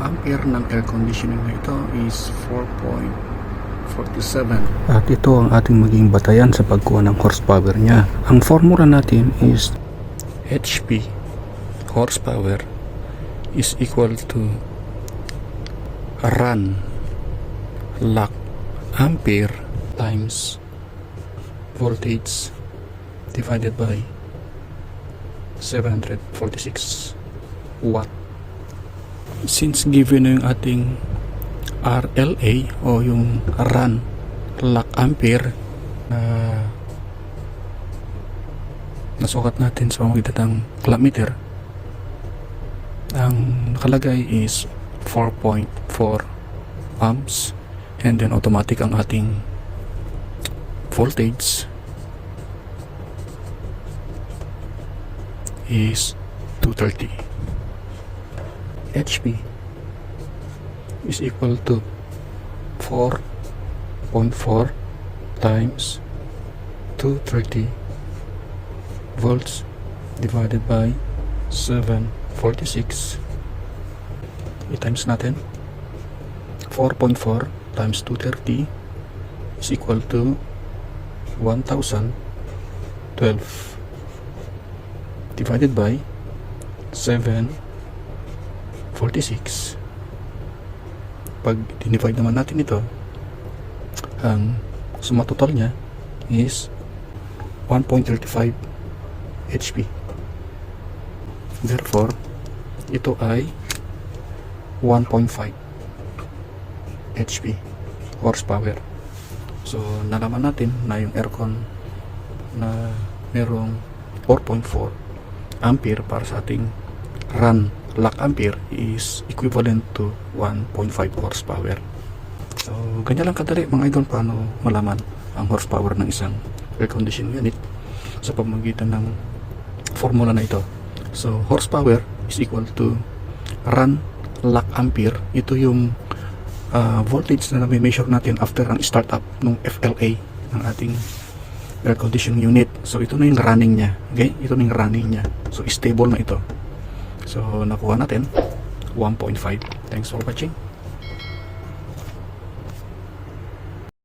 ampere ng air conditioning na ito is 4.47. At ito ang ating maging batayan sa pagkuha ng horsepower niya. Ang formula natin is HP horsepower is equal to run lock ampere times voltage divided by 746 watt. Since given na yung ating RLA o yung run lock ampere na nasukat natin sa pamamagitan ng clammeter ang nakalagay is 4.4 amps and then automatic ang ating voltage is 230 HP is equal to 4.4 times 230 volts divided by 746 i-times natin 4.4 times 230 is equal to 1012 divided by 746 pag dinivide naman natin ito ang suma total niya is 1.35 HP therefore ito ay 1.5 HP horsepower. So nalaman natin na yung aircon na merong 4.4 ampere para sa ating run lock ampere is equivalent to 1.5 horsepower. So, ganyan lang kadali mga idol paano malaman ang horsepower ng isang air conditioning unit sa pamamagitan ng formula na ito. So, horsepower is equal to run lock ampere. Ito yung ah, voltage na nami-measure natin after ang startup ng FLA ng ating air conditioning unit. So ito na yung running niya. Okay? Ito na yung running niya. So stable na ito. So nakuha natin 1.5. Thanks for watching.